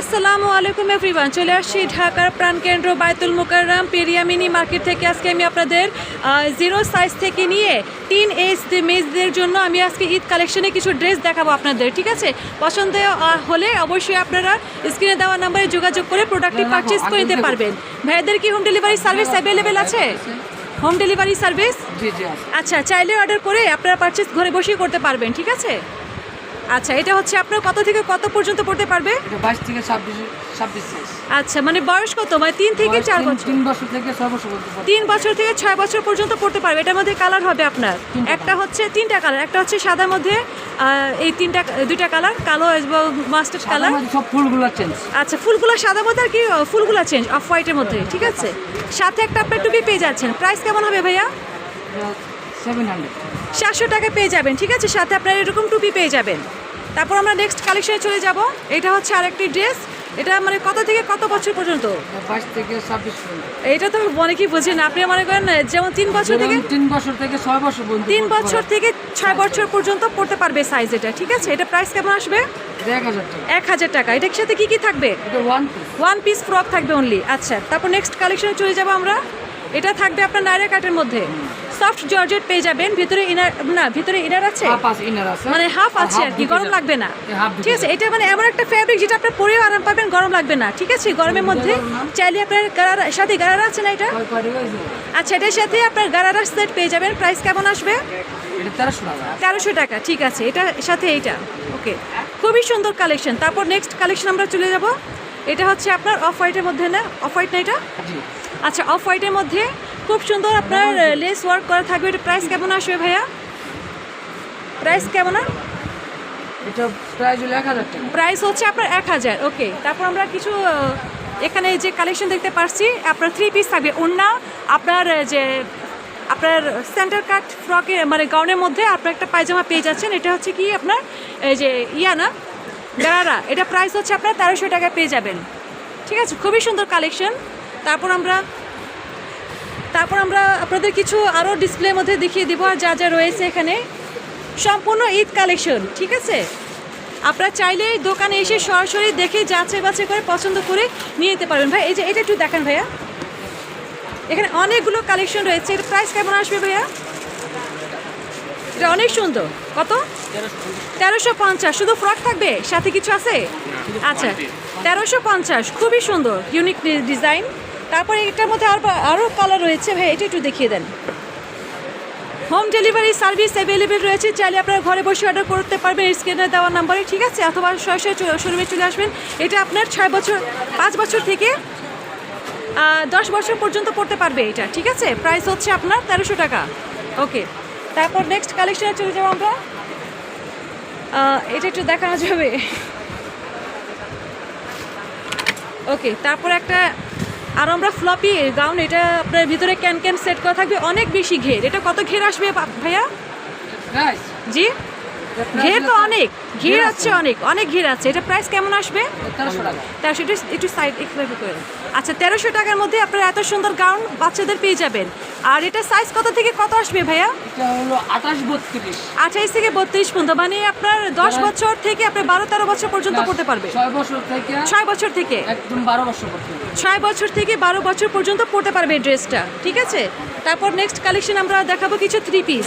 আসসালামু আলাইকুম এভরিওয়ান চলে আসছি ঢাকার প্রাণকেন্দ্র বায়তুল মুকাররাম পেরিয়া মিনি মার্কেট থেকে। আজকে আমি আপনাদের জিরো সাইজ থেকে নিয়ে তিন এজ মেজদের জন্য আমি আজকে ঈদ কালেকশনে কিছু ড্রেস দেখাবো আপনাদের ঠিক আছে? পছন্দ হলে অবশ্যই আপনারা স্ক্রিনে দেওয়া নাম্বারে যোগাযোগ করে প্রোডাক্টটি পারচেজ করে নিতে পারবেন। ভাইয়াদের কি হোম ডেলিভারি সার্ভিস অ্যাভেলেবেল আছে? হোম ডেলিভারি সার্ভিস আচ্ছা চাইলে অর্ডার করে আপনারা পারচেজ ঘরে বসেই করতে পারবেন ঠিক আছে? আচ্ছা এটা হচ্ছে আপনার কত থেকে কত পর্যন্ত পড়তে পারবে? বাইশ থেকে ছাব্বিশ ছাব্বিশ আচ্ছা মানে বয়স কত? মানে তিন থেকে চার বছর? তিন বছর থেকে ছয় বছর। তিন বছর থেকে ছয় বছর পর্যন্ত পড়তে পারবে। এটার মধ্যে কালার হবে আপনার? একটা হচ্ছে তিনটা কালার একটা হচ্ছে সাদার মধ্যে এই তিনটা দুইটা কালার কালো এবং মাস্টার্ড কালার সব ফুলগুলো চেঞ্জ আচ্ছা ফুলগুলো সাদার মধ্যে আর কি ফুলগুলো চেঞ্জ অফ হোয়াইটের মধ্যে ঠিক আছে? সাথে একটা আপনার টুপি পেয়ে যাচ্ছেন। প্রাইস কেমন হবে ভাইয়া? সাতশো টাকা পেয়ে যাবেন ঠিক আছে? সাথে আপনার এরকম টুপি পেয়ে যাবেন। তারপর আমরা নেক্সট কালেকশনে চলে যাব। এটা হচ্ছে আরেকটি ড্রেস এটা মানে কত থেকে কত বছর পর্যন্ত? বাইশ থেকে ছাব্বিশ এটা তো অনেকেই বুঝেন আপনি মনে করেন যেমন তিন বছর থেকে তিন বছর থেকে ছয় বছর পর্যন্ত তিন বছর থেকে ছয় বছর পর্যন্ত পড়তে পারবে সাইজ এটা ঠিক আছে? এটা প্রাইস কেমন আসবে? এক হাজার টাকা। এটার সাথে কি কি থাকবে? ওয়ান পিস ফ্রক থাকবে অনলি আচ্ছা তারপর নেক্সট কালেকশনে চলে যাব আমরা। এটা থাকবে আপনার নাইরা কাটের মধ্যে। সফট জর্জেট পেয়ে যাবেন ভিতরে ইনার না ভিতরে ইনার আছে? হাফ আছে ইনার আছে। মানে হাফ আছে আর কি গরম লাগবে না। ঠিক আছে এটা মানে এমন একটা ফ্যাব্রিক যেটা আপনার পরেও আরাম পাবেন গরম লাগবে না। ঠিক আছে গরমের মধ্যে চাইলে আপনার গারারা সাথে গারারা আছে না এটা? আচ্ছা এটার সাথে আপনার গারারা সেট পেয়ে যাবেন প্রাইস কেমন আসবে? তেরোশো টাকা। ঠিক আছে এটার সাথে এইটা ওকে। খুবই সুন্দর কালেকশন তারপর নেক্সট কালেকশন আমরা চলে যাব। এটা হচ্ছে আপনার অফ হোয়াইটের মধ্যে না? অফ হোয়াইট না এটা? আচ্ছা অফ হোয়াইটের মধ্যে খুব সুন্দর আপনার লেস ওয়ার্ক করা থাকবে। এটা প্রাইস কেমন আসবে ভাইয়া? প্রাইস কেমন? আর এটা প্রাইস হলো এক হাজার টাকা। প্রাইস হচ্ছে আপনার এক হাজার ওকে তারপর আমরা কিছু এখানে যে কালেকশন দেখতে পারছি আপনার থ্রি পিস থাকবে। অন্যা আপনার যে আপনার সেন্টার কাট ফ্রকের মানে গাউনের মধ্যে আপনার একটা পায়জামা পেয়ে যাচ্ছেন। এটা হচ্ছে কি আপনার এই যে ইয়া না? গারারা এটা প্রাইস হচ্ছে আপনার তেরোশো টাকায় পেয়ে যাবেন। ঠিক আছে? খুবই সুন্দর কালেকশন তারপর আমরা তারপর আমরা আপনাদের কিছু আরও ডিসপ্লের মধ্যে দেখিয়ে দিব আর যা যা রয়েছে এখানে। সম্পূর্ণ ঈদ কালেকশন ঠিক আছে? আপনারা চাইলে দোকানে এসে সরাসরি দেখে যাচাই বাছাই করে পছন্দ করে নিয়ে নিতে পারবেন। ভাই এই যে এটা একটু দেখান ভাইয়া। এখানে অনেকগুলো কালেকশন রয়েছে। এটা প্রাইস কেমন আসবে ভাইয়া? এটা অনেক সুন্দর। কত? তেরোশো পঞ্চাশ। শুধু ফ্রক থাকবে? সাথে কিছু আছে? আচ্ছা তেরোশো পঞ্চাশ। খুবই সুন্দর ইউনিক ডিজাইন তারপরে এটার মধ্যে আরও আরও কালার রয়েছে। ভাই এটা একটু দেখিয়ে দেন। হোম ডেলিভারি সার্ভিস অ্যাভেলেবেল রয়েছে। চাইলে আপনারা ঘরে বসে অর্ডার করতে পারবেন। স্ক্রিনে দেওয়া নাম্বারে ঠিক আছে? অথবা সরাসরি শোরুমে চলে আসবেন। এটা আপনার ছয় বছর, পাঁচ বছর থেকে দশ বছর পর্যন্ত পড়তে পারবে এটা, ঠিক আছে? প্রাইস হচ্ছে আপনার তেরোশো টাকা। ওকে তারপর নেক্সট কালেকশনে চলে যাব আমরা। এটা একটু দেখানো যাবে। ওকে তারপর একটা আর আমরা ফ্লপি গাউন এটা আপনার ভিতরে ক্যান ক্যান সেট করা থাকবে অনেক বেশি ঘের। এটা কত ঘের আসবে ভাইয়া? জি? ঘের তো অনেক। ঘের আছে অনেক অনেক ঘের আছে। এটা প্রাইস কেমন আসবে? তেরোশো একটু একটু সাইড একটু করে আচ্ছা তেরোশো টাকার মধ্যে আপনারা এত সুন্দর গাউন বাচ্চাদের পেয়ে যাবেন। আর এটা সাইজ কত থেকে কত আসবে ভাইয়া? আঠাশ আঠাইশ থেকে বত্রিশ পর্যন্ত মানে আপনার দশ বছর থেকে আপনার বারো তেরো বছর পর্যন্ত পড়তে পারবে। ছয় বছর থেকে ছয় বছর থেকে? বারো বছর পর্যন্ত। ছয় বছর থেকে বারো বছর পর্যন্ত পড়তে পারবে এই ড্রেসটা ঠিক আছে? তারপর নেক্সট কালেকশন আমরা দেখাবো কিছু থ্রি পিস